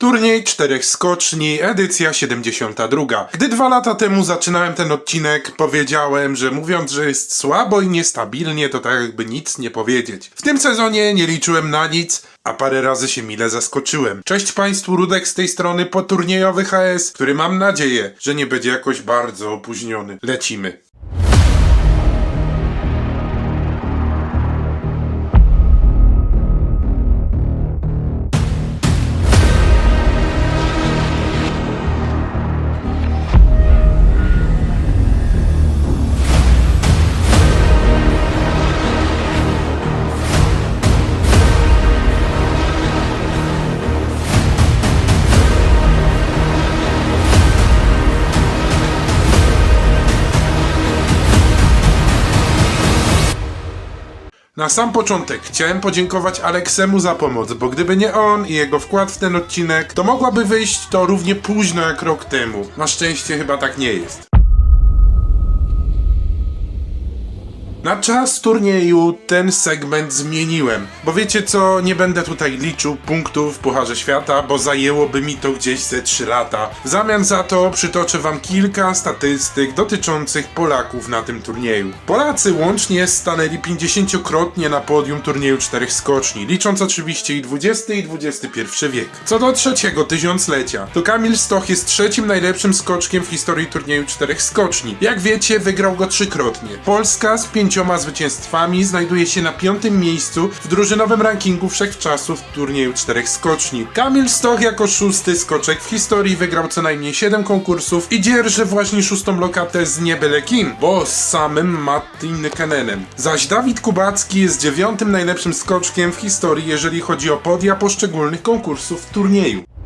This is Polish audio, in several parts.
Turniej czterech skoczni, edycja 72. Gdy dwa lata temu zaczynałem ten odcinek, powiedziałem, że mówiąc, że jest słabo i niestabilnie, to tak jakby nic nie powiedzieć. W tym sezonie nie liczyłem na nic, a parę razy się mile zaskoczyłem. Cześć Państwu, Rudek z tej strony po turniejowy HS, który mam nadzieję, że nie będzie jakoś bardzo opóźniony. Lecimy. Na sam początek chciałem podziękować Aleksemu za pomoc, bo gdyby nie on i jego wkład w ten odcinek, to mogłaby wyjść to równie późno jak rok temu. Na szczęście chyba tak nie jest. Na czas turnieju ten segment zmieniłem, bo wiecie co, nie będę tutaj liczył punktów w Pucharze Świata, bo zajęłoby mi to gdzieś ze 3 lata. W zamian za to przytoczę wam kilka statystyk dotyczących Polaków na tym turnieju. Polacy łącznie stanęli 50-krotnie na podium turnieju czterech skoczni, licząc oczywiście i XX i XXI wiek. Co do trzeciego tysiąclecia, to Kamil Stoch jest trzecim najlepszym skoczkiem w historii turnieju czterech skoczni. Jak wiecie, wygrał go trzykrotnie. Polska z pięcioma zwycięstwami znajduje się na piątym miejscu w drużynowym rankingu wszechczasów turnieju czterech skoczni. Kamil Stoch jako szósty skoczek w historii wygrał co najmniej 7 konkursów i dzierży właśnie szóstą lokatę z nie byle kim, bo z samym Mattin Kenenem. Zaś Dawid Kubacki jest dziewiątym najlepszym skoczkiem w historii, jeżeli chodzi o podia poszczególnych konkursów w turnieju.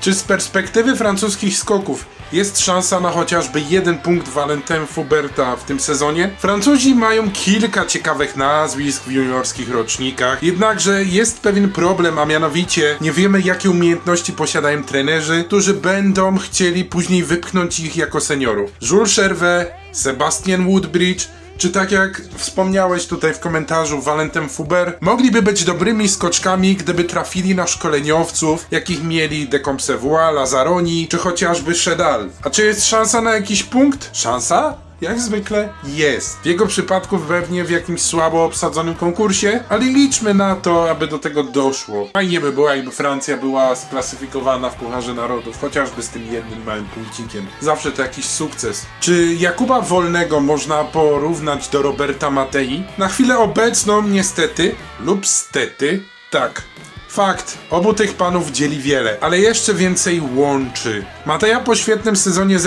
Czy z perspektywy francuskich skoków jest szansa na chociażby jeden punkt Valentin Fuberta w tym sezonie? Francuzi mają kilka ciekawych nazwisk w juniorskich rocznikach, jednakże jest pewien problem, a mianowicie nie wiemy jakie umiejętności posiadają trenerzy, którzy będą chcieli później wypchnąć ich jako seniorów. Jules Chervet, Sebastian Woodbridge, czy tak jak wspomniałeś tutaj w komentarzu Valentin Fuber, mogliby być dobrymi skoczkami, gdyby trafili na szkoleniowców, jakich mieli De Compsavois, Lazzaroni, czy chociażby Shedal. A czy jest szansa na jakiś punkt? Szansa? Jak zwykle jest. W jego przypadku pewnie w jakimś słabo obsadzonym konkursie, ale liczmy na to, aby do tego doszło. Fajnie by było, jakby Francja była sklasyfikowana w Pucharze Narodów, chociażby z tym jednym małym punkcikiem. Zawsze to jakiś sukces. Czy Jakuba Wolnego można porównać do Roberta Matei? Na chwilę obecną, niestety, lub stety, tak. Fakt, obu tych panów dzieli wiele, ale jeszcze więcej łączy. Mateja po świetnym sezonie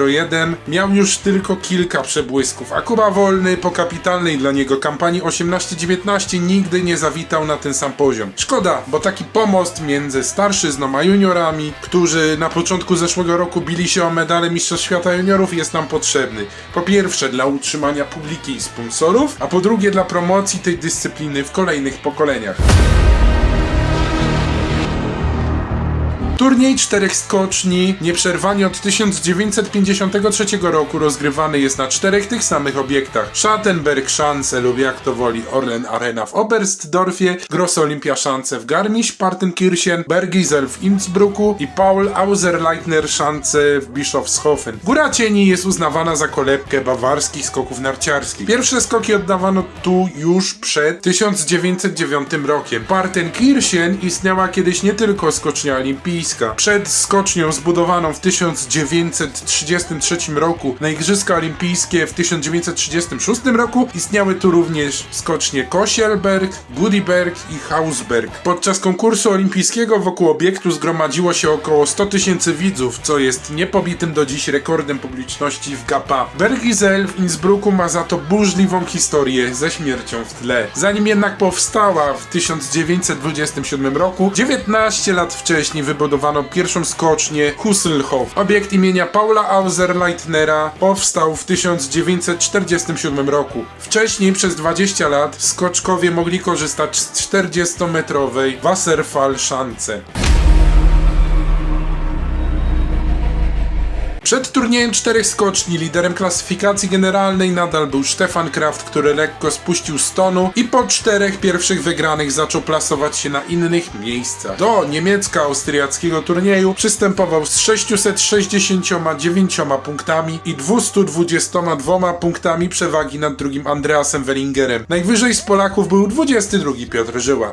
0001 miał już tylko kilka przebłysków, a Kuba Wolny po kapitalnej dla niego kampanii 18-19 nigdy nie zawitał na ten sam poziom. Szkoda, bo taki pomost między starszyzną a juniorami, którzy na początku zeszłego roku bili się o medale Mistrzostw Świata Juniorów jest nam potrzebny. Po pierwsze dla utrzymania publiki i sponsorów, a po drugie dla promocji tej dyscypliny w kolejnych pokoleniach. Turniej czterech skoczni nieprzerwanie od 1953 roku rozgrywany jest na czterech tych samych obiektach. Schattenberg Schanze lub jak to woli Orlen Arena w Oberstdorfie, Gross Olympia Schanze w Garmisch-Partenkirchen, Bergisel w Innsbrucku i Paul Auserleitner Schanze w Bischofshofen. Góra Cieni jest uznawana za kolebkę bawarskich skoków narciarskich. Pierwsze skoki oddawano tu już przed 1909 rokiem. Partenkirchen istniała kiedyś nie tylko skocznia olimpijska. Przed skocznią zbudowaną w 1933 roku na Igrzyska Olimpijskie w 1936 roku istniały tu również skocznie Kosielberg, Budiberg i Hausberg. Podczas konkursu olimpijskiego wokół obiektu zgromadziło się około 100 tysięcy widzów, co jest niepobitym do dziś rekordem publiczności w Gapa. Bergisel w Innsbrucku ma za to burzliwą historię ze śmiercią w tle. Zanim jednak powstała w 1927 roku, 19 lat wcześniej wybudowano pierwszą skocznię Husselhof. Obiekt imienia Paula Auserleitnera powstał w 1947 roku. Wcześniej przez 20 lat skoczkowie mogli korzystać z 40-metrowej Wasserfallschanze. Przed turniejem czterech skoczni liderem klasyfikacji generalnej nadal był Stefan Kraft, który lekko spuścił z tonu i po czterech pierwszych wygranych zaczął plasować się na innych miejscach. Do niemiecko-austriackiego turnieju przystępował z 669 punktami i 222 punktami przewagi nad drugim Andreasem Wellingerem. Najwyżej z Polaków był 22 Piotr Żyła.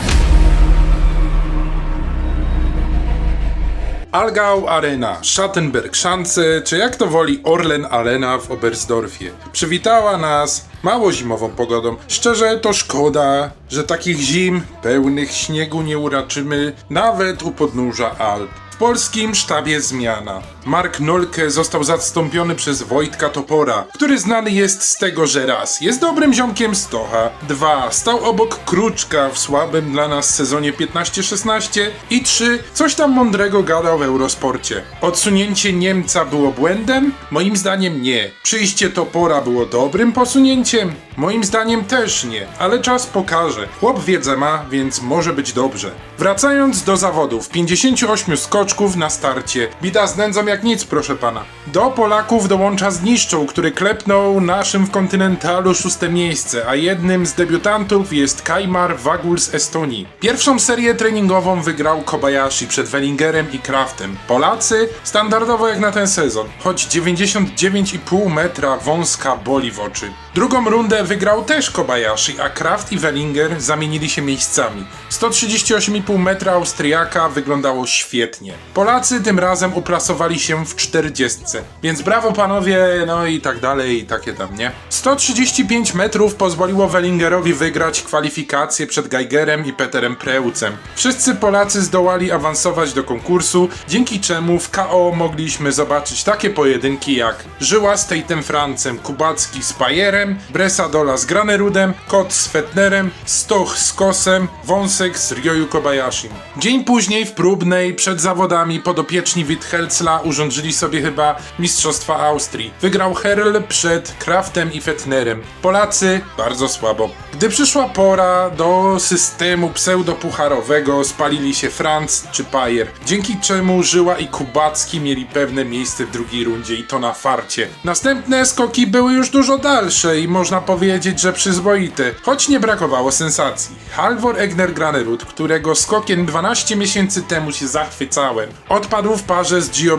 Algau Arena, Schattenberg Schanze, czy jak to woli Orlen Arena w Oberstdorfie. Przywitała nas mało zimową pogodą. Szczerze to szkoda, że takich zim pełnych śniegu nie uraczymy nawet u podnóża Alp. W polskim sztabie zmiana. Mark Nolke został zastąpiony przez Wojtka Topora, który znany jest z tego, że raz jest dobrym ziomkiem Stocha, dwa stał obok Kruczka w słabym dla nas sezonie 15-16 i trzy coś tam mądrego gadał w Eurosporcie. Odsunięcie Niemca było błędem? Moim zdaniem nie. Przyjście Topora było dobrym posunięciem? Moim zdaniem też nie, ale czas pokaże. Chłop wiedzę ma, więc może być dobrze. Wracając do zawodów, 58 skoczków na starcie. Bida z nędzą jak nic, proszę pana. Do Polaków dołącza Zniszczą, który klepnął naszym w kontynentalu szóste miejsce, a jednym z debiutantów jest Kajmar Wagul z Estonii. Pierwszą serię treningową wygrał Kobayashi przed Wellingerem i Kraftem. Polacy standardowo jak na ten sezon, choć 99,5 metra wąska boli w oczy. Drugą rundę wygrał też Kobayashi, a Kraft i Wellinger zamienili się miejscami. 138,5 metra Austriaka wyglądało świetnie. Polacy tym razem uplasowali się w 40, więc brawo panowie, no i tak dalej, i takie tam, nie? 135 metrów pozwoliło Wellingerowi wygrać kwalifikacje przed Geigerem i Peterem Preucem. Wszyscy Polacy zdołali awansować do konkursu, dzięki czemu w KO mogliśmy zobaczyć takie pojedynki jak Żyła z Tejtem Francem, Kubacki z Pajerem, Bresadola z Granerudem, Kot z Fetnerem, Stoch z Kosem, Wąsek z Ryoyu Kobayashi. Dzień później w próbnej przed zawodami podopieczni Withelcla urządzili sobie chyba Mistrzostwa Austrii. Wygrał Herl przed Kraftem i Fetnerem. Polacy bardzo słabo. Gdy przyszła pora do systemu pseudopucharowego spalili się Franc czy Pajer, dzięki czemu Żyła i Kubacki mieli pewne miejsce w drugiej rundzie i to na farcie. Następne skoki były już dużo dalsze i można powiedzieć, że przyzwoite, choć nie brakowało sensacji. Halvor Egner Granerud, którego skokiem 12 miesięcy temu się zachwycałem, odpadł w parze z Gio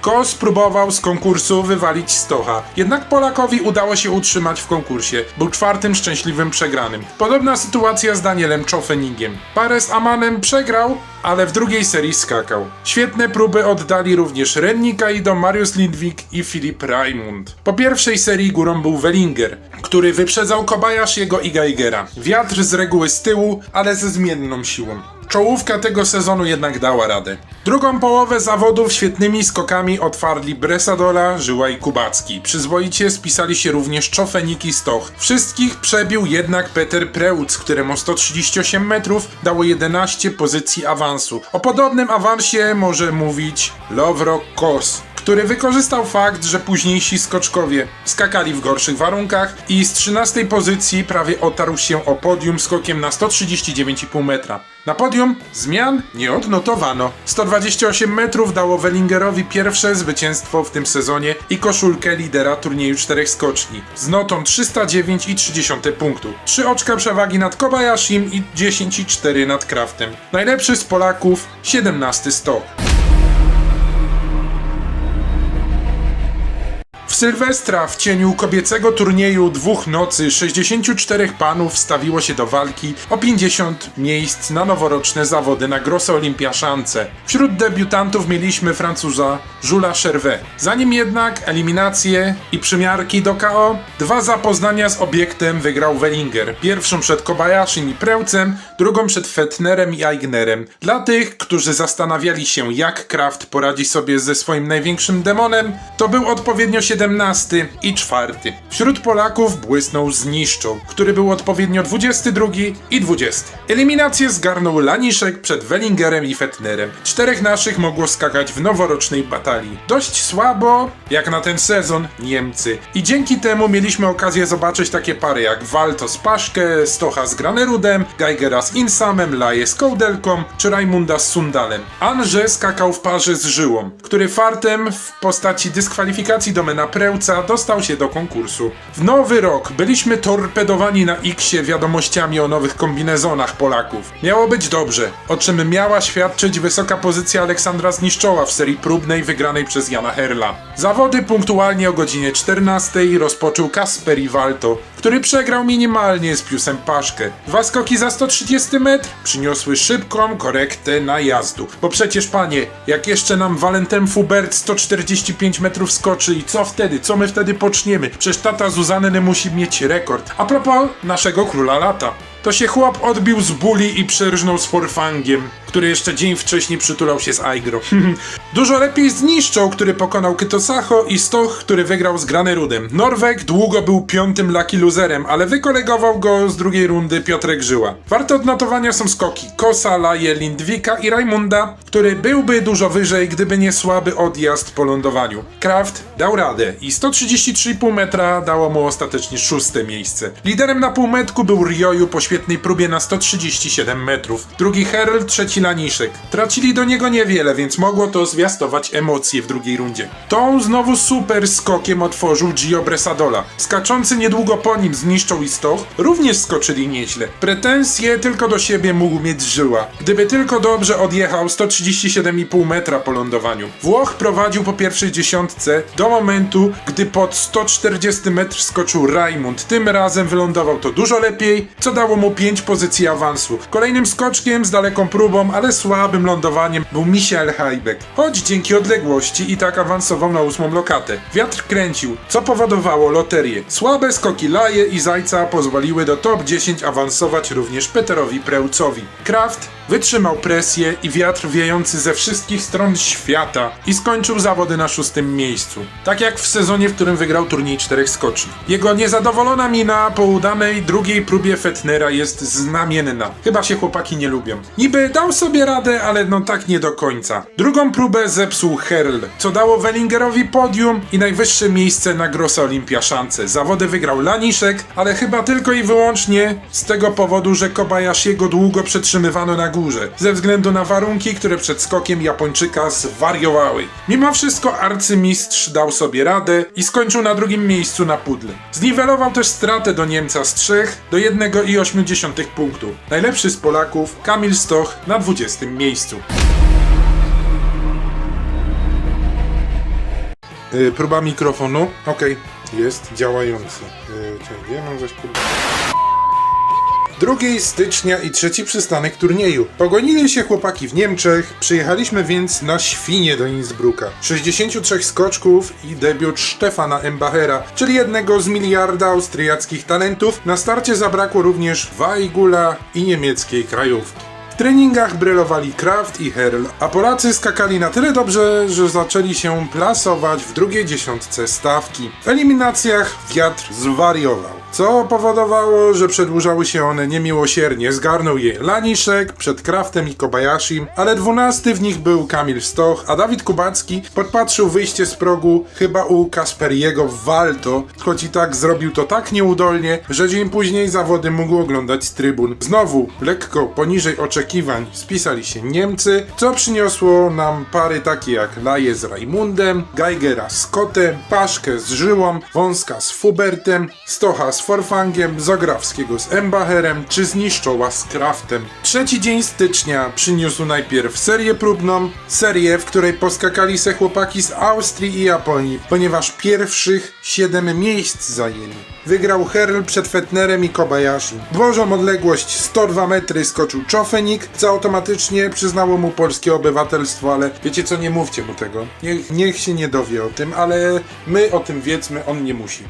Kos próbował z konkursu wywalić Stocha, jednak Polakowi udało się utrzymać w konkursie. Był czwartym szczęśliwym przegranym. Podobna sytuacja z Danielem Czofeningiem. Parę z Amanem przegrał, ale w drugiej serii skakał. Świetne próby oddali również Renni Kaido, Mariusz Lindwik i Filip Raimund. Po pierwszej serii górą był Wellinger, który wyprzedzał Kobayashiego i Geigera. Wiatr z reguły z tyłu, ale ze zmienną siłą. Czołówka tego sezonu jednak dała radę. Drugą połowę zawodów świetnymi skokami otwarli Bresadola, Żyła i Kubacki. Przyzwoicie spisali się również Czofenik i Stoch. Wszystkich przebił jednak Peter Preuc, któremu 138 metrów dało 11 pozycji awansu. O podobnym awansie może mówić Lovro Kos który wykorzystał fakt, że późniejsi skoczkowie skakali w gorszych warunkach i z 13 pozycji prawie otarł się o podium skokiem na 139,5 metra. Na podium zmian nie odnotowano. 128 metrów dało Wellingerowi pierwsze zwycięstwo w tym sezonie i koszulkę lidera turnieju czterech skoczni z notą 309,3 punktu. 3 oczka przewagi nad Kobayashim i 10,4 nad Kraftem. Najlepszy z Polaków 17 100. Sylwestra w cieniu kobiecego turnieju dwóch nocy 64 panów stawiło się do walki o 50 miejsc na noworoczne zawody na Grosse Olympia Szance. Wśród debiutantów mieliśmy Francuza Jules Chervet. Zanim jednak eliminacje i przymiarki do KO, dwa zapoznania z obiektem wygrał Wellinger. Pierwszą przed Kobayashim i Preucem, drugą przed Fetnerem i Aignerem. Dla tych, którzy zastanawiali się jak Kraft poradzi sobie ze swoim największym demonem, to był odpowiednio 17 17 i 4. Wśród Polaków błysnął Zniszczą, który był odpowiednio 22 i 20. Eliminację zgarnął Laniszek przed Wellingerem i Fettnerem. Czterech naszych mogło skakać w noworocznej batalii. Dość słabo, jak na ten sezon, Niemcy. I dzięki temu mieliśmy okazję zobaczyć takie pary jak Walto z Paszkę, Stocha z Granerudem, Geigera z Insamem, Laje z Kołdelką, czy Rajmunda z Sundalem. Anże skakał w parze z Żyłą, który fartem w postaci dyskwalifikacji domena Prełca dostał się do konkursu. W nowy rok byliśmy torpedowani na X-ie wiadomościami o nowych kombinezonach Polaków. Miało być dobrze, o czym miała świadczyć wysoka pozycja Aleksandra Zniszczoła w serii próbnej wygranej przez Jana Herla. Zawody punktualnie o godzinie 14 rozpoczął Kasper Iwalto, który przegrał minimalnie z Piusem Paszkę. Dwa skoki za 130 metr przyniosły szybką korektę najazdu. Bo przecież panie, jak jeszcze nam Walentem Fubert 145 metrów skoczy i co wtedy? Co my wtedy poczniemy? Przecież tata Zuzanny musi mieć rekord. A propos naszego króla lata. To się chłop odbił z buli i przerżnął z forfangiem, który jeszcze dzień wcześniej przytulał się z Aigro. Dużo lepiej zniszczał, który pokonał Kytosacho i Stoch, który wygrał z Granerudem. Norweg długo był piątym lucky loserem, ale wykolegował go z drugiej rundy Piotrek Żyła. Warte odnotowania są skoki Kosa, Laje, Lindwika i Rajmunda, który byłby dużo wyżej, gdyby nie słaby odjazd po lądowaniu. Kraft dał radę i 133,5 metra dało mu ostatecznie szóste miejsce. Liderem na półmetku był Rioju po świetnej próbie na 137 metrów. Drugi Herl, trzeci Laniszek. Tracili do niego niewiele, więc mogło to zwiastować emocje w drugiej rundzie. Tą znowu super skokiem otworzył Gio Bresadola. Skaczący niedługo po nim zniszczą i Stoch również skoczyli nieźle. Pretensje tylko do siebie mógł mieć Żyła. Gdyby tylko dobrze odjechał 137,5 metra po lądowaniu. Włoch prowadził po pierwszej dziesiątce do momentu, gdy pod 140 metr skoczył Raimund. Tym razem wylądował to dużo lepiej, co dało mu 5 pozycji awansu. Kolejnym skoczkiem z daleką próbą, ale słabym lądowaniem był Michael Hajbek. Choć dzięki odległości i tak awansował na ósmą lokatę. Wiatr kręcił, co powodowało loterię. Słabe skoki Laje i Zajca pozwoliły do top 10 awansować również Peterowi Prełcowi. Kraft wytrzymał presję i wiatr wiejący ze wszystkich stron świata i skończył zawody na szóstym miejscu. Tak jak w sezonie, w którym wygrał turniej czterech skoczni. Jego niezadowolona mina po udanej drugiej próbie Fetnera jest znamienna. Chyba się chłopaki nie lubią. Niby dał sobie radę, ale no tak nie do końca. Drugą próbę zepsuł Herl, co dało Wellingerowi podium i najwyższe miejsce na Grossa Olimpiaszance. Zawody wygrał Laniszek, ale chyba tylko i wyłącznie z tego powodu, że Kobayashiego długo przetrzymywano na górze, ze względu na warunki, które przed skokiem Japończyka zwariowały. Mimo wszystko arcymistrz dał sobie radę i skończył na drugim miejscu na pudle. Zniwelował też stratę do Niemca z 3 do 1,8 punktu. Najlepszy z Polaków, Kamil Stoch na 20 miejscu. Yy, próba mikrofonu. Okej, jest działający. Yy, czekaj, mam zaś próbę? 2 stycznia i trzeci przystanek turnieju. Pogonili się chłopaki w Niemczech, przyjechaliśmy więc na świnie do Innsbrucka. 63 skoczków i debiut Stefana Embachera, czyli jednego z miliarda austriackich talentów. Na starcie zabrakło również Weigula i niemieckiej krajówki. Treningach brylowali Kraft i Herl, a Polacy skakali na tyle dobrze, że zaczęli się plasować w drugiej dziesiątce stawki. W eliminacjach wiatr zwariował. Co powodowało, że przedłużały się one niemiłosiernie. Zgarnął je Laniszek przed Kraftem i Kobayashim, ale dwunasty w nich był Kamil Stoch, a Dawid Kubacki podpatrzył wyjście z progu chyba u Kasperiego w Walto, choć i tak zrobił to tak nieudolnie, że dzień później zawody mógł oglądać z trybun. Znowu, lekko poniżej oczekiwań spisali się Niemcy, co przyniosło nam pary takie jak Laje z Raimundem, Geigera z Kotem, Paszkę z Żyłą, Wąska z Fubertem, Stocha z Forfangiem, Zagrawskiego z Embacherem, czy Zniszczoła z Kraftem. Trzeci dzień stycznia przyniósł najpierw serię próbną, serię, w której poskakali se chłopaki z Austrii i Japonii, ponieważ pierwszych 7 miejsc zajęli. Wygrał Herl przed Fetnerem i Kobayashi. Bożą odległość 102 metry skoczył Czofenik, co automatycznie przyznało mu polskie obywatelstwo, ale wiecie co, nie mówcie mu tego. Niech, niech się nie dowie o tym, ale my o tym wiedzmy, on nie musi.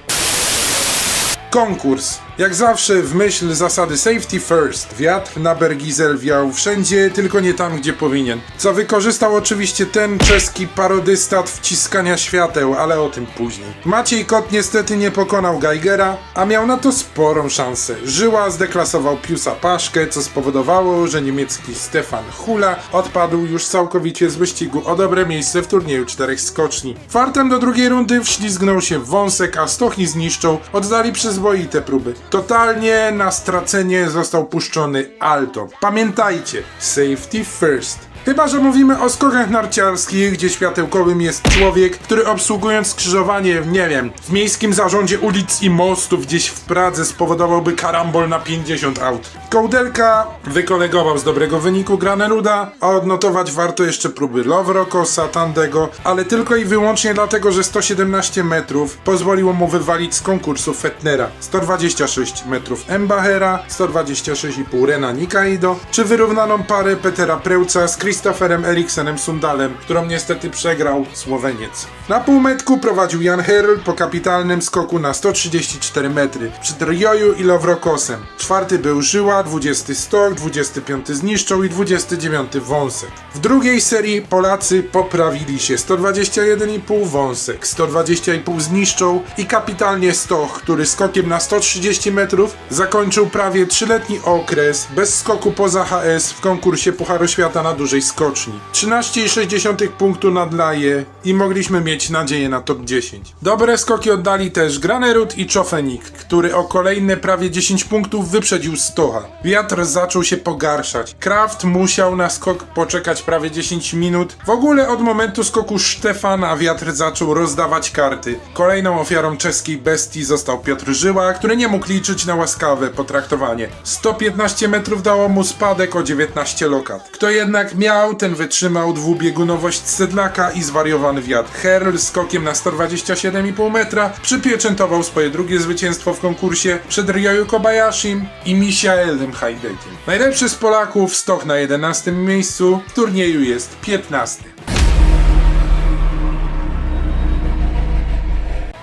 Konkurs. Jak zawsze w myśl zasady safety first. Wiatr na Bergizel wiał wszędzie, tylko nie tam, gdzie powinien. Co wykorzystał oczywiście ten czeski parodystat wciskania świateł, ale o tym później. Maciej Kot niestety nie pokonał Geigera, a miał na to sporą szansę. Żyła zdeklasował Piusa Paszkę, co spowodowało, że niemiecki Stefan Hula odpadł już całkowicie z wyścigu o dobre miejsce w turnieju czterech skoczni. Fartem do drugiej rundy wślizgnął się wąsek, a Stochy zniszczą oddali przyzwoite próby. Totalnie na stracenie został puszczony Alto. Pamiętajcie, safety first. Chyba, że mówimy o skokach narciarskich, gdzie światełkowym jest człowiek, który obsługując skrzyżowanie, nie wiem, w miejskim zarządzie ulic i mostów gdzieś w Pradze spowodowałby karambol na 50 aut. Kołdelka wykolegował z dobrego wyniku Graneluda, a odnotować warto jeszcze próby Lowrokosa, Tandego, ale tylko i wyłącznie dlatego, że 117 metrów pozwoliło mu wywalić z konkursu Fetnera, 126 metrów Embachera, 126,5 Rena Nikaido, czy wyrównaną parę Petera Preuca z Christopherem Eriksenem Sundalem, którą niestety przegrał Słoweniec. Na półmetku prowadził Jan Herl po kapitalnym skoku na 134 metry przed Rioju i Lowrokosem. Czwarty był Żyła, 20 Stok, 25 Zniszczą i 29 Wąsek. W drugiej serii Polacy poprawili się 121,5 Wąsek, 120,5 Zniszczą i kapitalnie Stoch, który skokiem na 130 metrów zakończył prawie trzyletni okres bez skoku poza HS w konkursie Pucharu Świata na dużej skoczni. 13,6 punktu nad Laje i mogliśmy mieć nadzieję na top 10. Dobre skoki oddali też Granerud i Czofenik, który o kolejne prawie 10 punktów wyprzedził Stocha. Wiatr zaczął się pogarszać. Kraft musiał na skok poczekać prawie 10 minut. W ogóle od momentu skoku Stefana wiatr zaczął rozdawać karty. Kolejną ofiarą czeskiej bestii został Piotr Żyła, który nie mógł liczyć na łaskawe potraktowanie. 115 metrów dało mu spadek o 19 lokat. Kto jednak miał, ten wytrzymał dwubiegunowość sedlaka i zwariowany wiatr. Herl skokiem na 127,5 metra przypieczętował swoje drugie zwycięstwo w konkursie przed Ryoyu Kobayashim i Michaelem Hajdekiem. Najlepszy z Polaków, Stoch na 11 miejscu, w turnieju jest 15.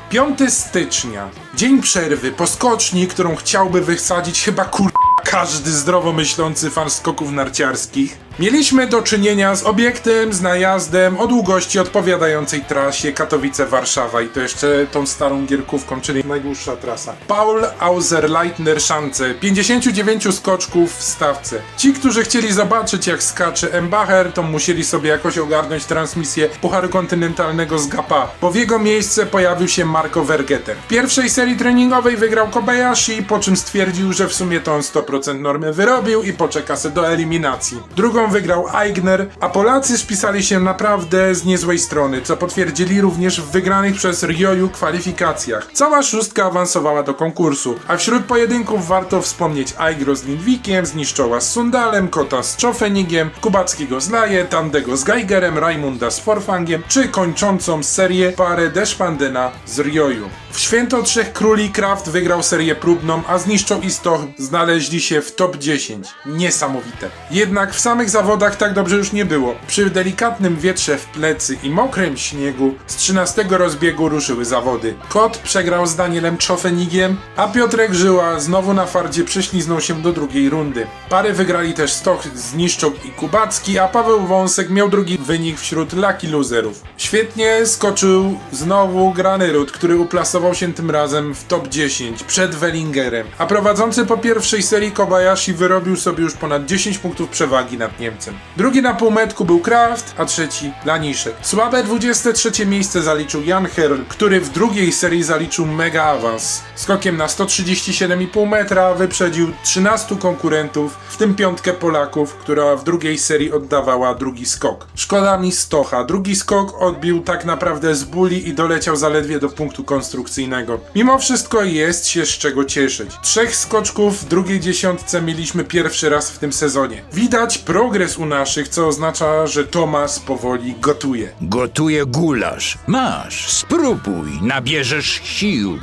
5 stycznia, dzień przerwy po skoczni, którą chciałby wysadzić chyba kur... każdy zdrowo myślący fan skoków narciarskich. Mieliśmy do czynienia z obiektem, z najazdem o długości odpowiadającej trasie Katowice-Warszawa i to jeszcze tą starą gierkówką, czyli najdłuższa trasa. Paul Auser-Leitner Szance, 59 skoczków w stawce. Ci, którzy chcieli zobaczyć jak skacze Embacher, to musieli sobie jakoś ogarnąć transmisję Pucharu Kontynentalnego z Gapa, bo w jego miejsce pojawił się Marco Vergeter. W pierwszej serii treningowej wygrał Kobayashi, po czym stwierdził, że w sumie to on 100% normy wyrobił i poczeka se do eliminacji. Drugą wygrał Eigner, a Polacy spisali się naprawdę z niezłej strony, co potwierdzili również w wygranych przez Rioju kwalifikacjach. Cała szóstka awansowała do konkursu, a wśród pojedynków warto wspomnieć Aigro z Lindwikiem, Zniszczoła z Sundalem, Kota z Czofenigiem, Kubackiego z Laje, Tandego z Geigerem, Raimunda z Forfangiem, czy kończącą serię parę Deszpandena z Rioju. W Święto Trzech Króli Kraft wygrał serię próbną, a Zniszczą i Stoch znaleźli się w top 10. Niesamowite. Jednak w samych zawodach tak dobrze już nie było. Przy delikatnym wietrze w plecy i mokrym śniegu z 13 rozbiegu ruszyły zawody. Kot przegrał z Danielem Czofenigiem, a Piotrek Żyła znowu na fardzie prześliznął się do drugiej rundy. Pary wygrali też Stoch, Zniszczą i Kubacki, a Paweł Wąsek miał drugi wynik wśród lucky loserów. Świetnie skoczył znowu Granerud, który uplasował się tym razem w top 10 przed Wellingerem, a prowadzący po pierwszej serii Kobayashi wyrobił sobie już ponad 10 punktów przewagi nad Niemcem. Drugi na półmetku był Kraft, a trzeci Laniszek. Słabe 23 miejsce zaliczył Jan Herl, który w drugiej serii zaliczył mega awans. Skokiem na 137,5 metra wyprzedził 13 konkurentów, w tym piątkę Polaków, która w drugiej serii oddawała drugi skok. Szkoda mi Stocha. Drugi skok odbił tak naprawdę z buli i doleciał zaledwie do punktu konstrukcyjnego. Mimo wszystko jest się z czego cieszyć. Trzech skoczków w drugiej dziesiątce mieliśmy pierwszy raz w tym sezonie. Widać progres u naszych, co oznacza, że Tomas powoli gotuje. Gotuję gulasz. Masz, spróbuj, nabierzesz sił.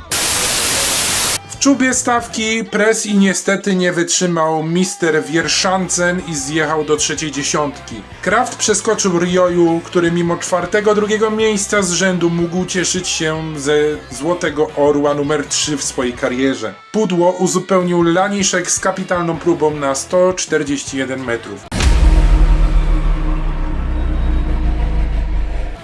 W czubie stawki presji niestety nie wytrzymał Mister Wierszancen i zjechał do trzeciej dziesiątki. Kraft przeskoczył Rioju, który mimo czwartego, drugiego miejsca z rzędu mógł cieszyć się ze Złotego Orła numer 3 w swojej karierze. Pudło uzupełnił Laniszek z kapitalną próbą na 141 metrów.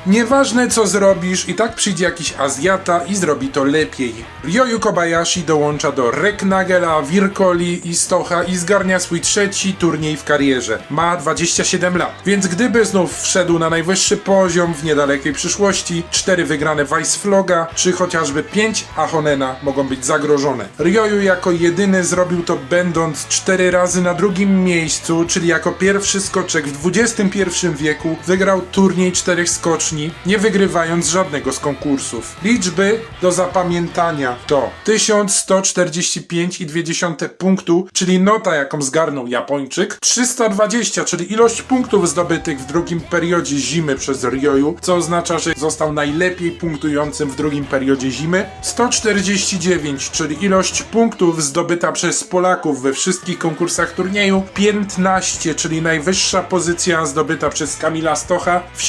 Nieważne co zrobisz, i tak przyjdzie jakiś Azjata i zrobi to lepiej. Ryoyu Kobayashi dołącza do Reknagela, Virkoli i Stocha i zgarnia swój trzeci turniej w karierze. Ma 27 lat, więc gdyby znów wszedł na najwyższy poziom w niedalekiej przyszłości, 4 wygrane Weissfloga, czy chociażby 5 Ahonena mogą być zagrożone. Ryoyu jako jedyny zrobił to będąc 4 razy na drugim miejscu, czyli jako pierwszy skoczek w XXI wieku wygrał turniej czterech skoczni, nie wygrywając żadnego z konkursów. Liczby do zapamiętania to 1145,2 punktu, czyli nota jaką zgarnął Japończyk, 320, czyli ilość punktów zdobytych w drugim periodzie zimy przez Ryoyu, co oznacza, że został najlepiej punktującym w drugim periodzie zimy, 149, czyli ilość punktów zdobyta przez Polaków we wszystkich konkursach turnieju, 15, czyli najwyższa pozycja zdobyta przez Kamila Stocha w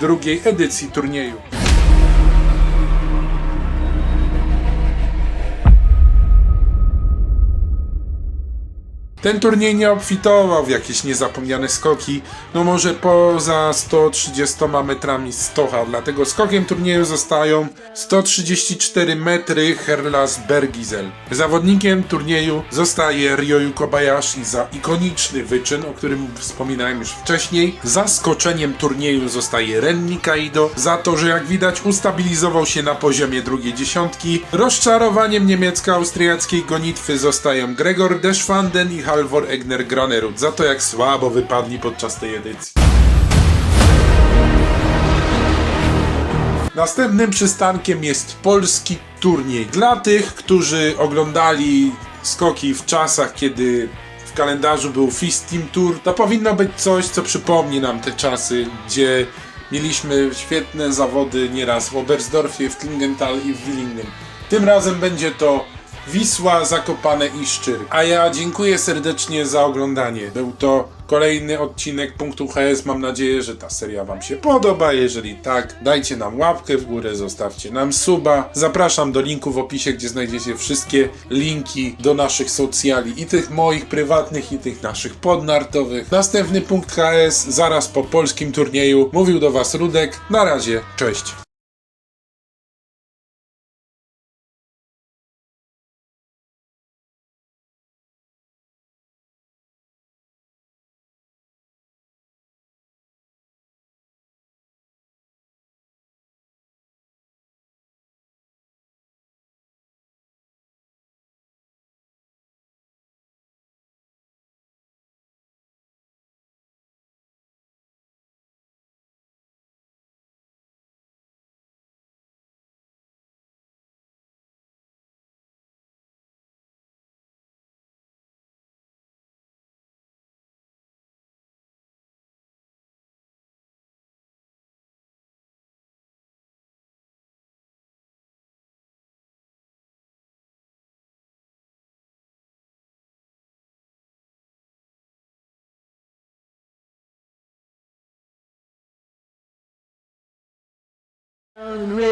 72 edycji turnieju. Ten turniej nie obfitował w jakieś niezapomniane skoki, no może poza 130 metrami stocha, dlatego skokiem turnieju zostają 134 metry Herlas Bergizel. Zawodnikiem turnieju zostaje Ryoyu Kobayashi za ikoniczny wyczyn, o którym wspominałem już wcześniej. Zaskoczeniem turnieju zostaje Ren Nikaido za to, że jak widać ustabilizował się na poziomie drugiej dziesiątki. Rozczarowaniem niemiecko-austriackiej gonitwy zostają Gregor Deschwanden i Halvor Egner Granerud za to jak słabo wypadli podczas tej edycji. Następnym przystankiem jest polski turniej. Dla tych, którzy oglądali skoki w czasach, kiedy w kalendarzu był Fist Team Tour, to powinno być coś, co przypomni nam te czasy, gdzie mieliśmy świetne zawody nieraz w Oberstdorfie, w Klingenthal i w Willingen. Tym razem będzie to Wisła, Zakopane i Szczyr. A ja dziękuję serdecznie za oglądanie. Był to kolejny odcinek Punktu HS. Mam nadzieję, że ta seria Wam się podoba. Jeżeli tak, dajcie nam łapkę w górę, zostawcie nam suba. Zapraszam do linku w opisie, gdzie znajdziecie wszystkie linki do naszych socjali i tych moich prywatnych, i tych naszych podnartowych. Następny Punkt HS zaraz po polskim turnieju. Mówił do Was Rudek. Na razie, cześć. Unreal.